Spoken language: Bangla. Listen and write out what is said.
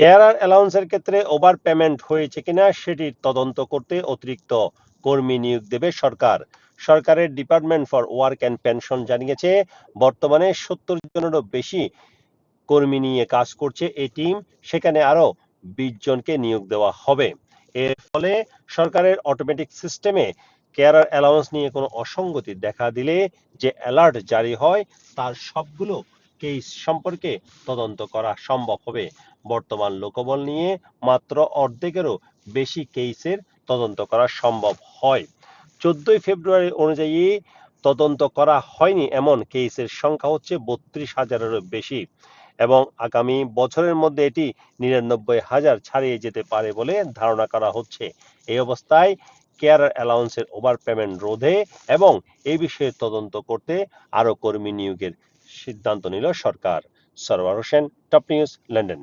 কেয়ারার অ্যালাউন্সের ক্ষেত্রে ওভার পেমেন্ট হয়েছে কিনা সেটির তদন্ত করতে অতিরিক্ত কর্মী নিয়োগ দেবে সরকার। সরকারের department for work and pension জানিয়েছে, বর্তমানে সত্তর জনেরও বেশি কর্মী নিয়ে কাজ করছে এই টিম, সেখানে আরও বিশ জনকে নিয়োগ দেওয়া হবে। এর ফলে সরকারের অটোমেটিক সিস্টেমে কেয়ারার অ্যালাউন্স নিয়ে কোনো অসঙ্গতি দেখা দিলে যে অ্যালার্ট জারি হয়, তার সবগুলো কেস সম্পর্কে তদন্ত করা সম্ভব হবে। বর্তমান লোকবল নিয়ে মাত্র অর্ধেকেরও বেশি কেসের তদন্ত করা সম্ভব হয়। চোদ্দই ফেব্রুয়ারি অনুযায়ী তদন্ত করা হয়নি এমন কেসের সংখ্যা হচ্ছে বত্রিশ হাজারেরও বেশি এবং আগামী বছরের মধ্যে এটি নিরানব্বই হাজার ছাড়িয়ে যেতে পারে বলে ধারণা করা হচ্ছে। এই অবস্থায় কেয়ার অ্যালাউন্সের ওভার পেমেন্ট রোধে এবং এই বিষয়ে তদন্ত করতে আরও কর্মী নিয়োগের সিদ্ধান্ত নিল সরকার। Sarwar Hossain top news London.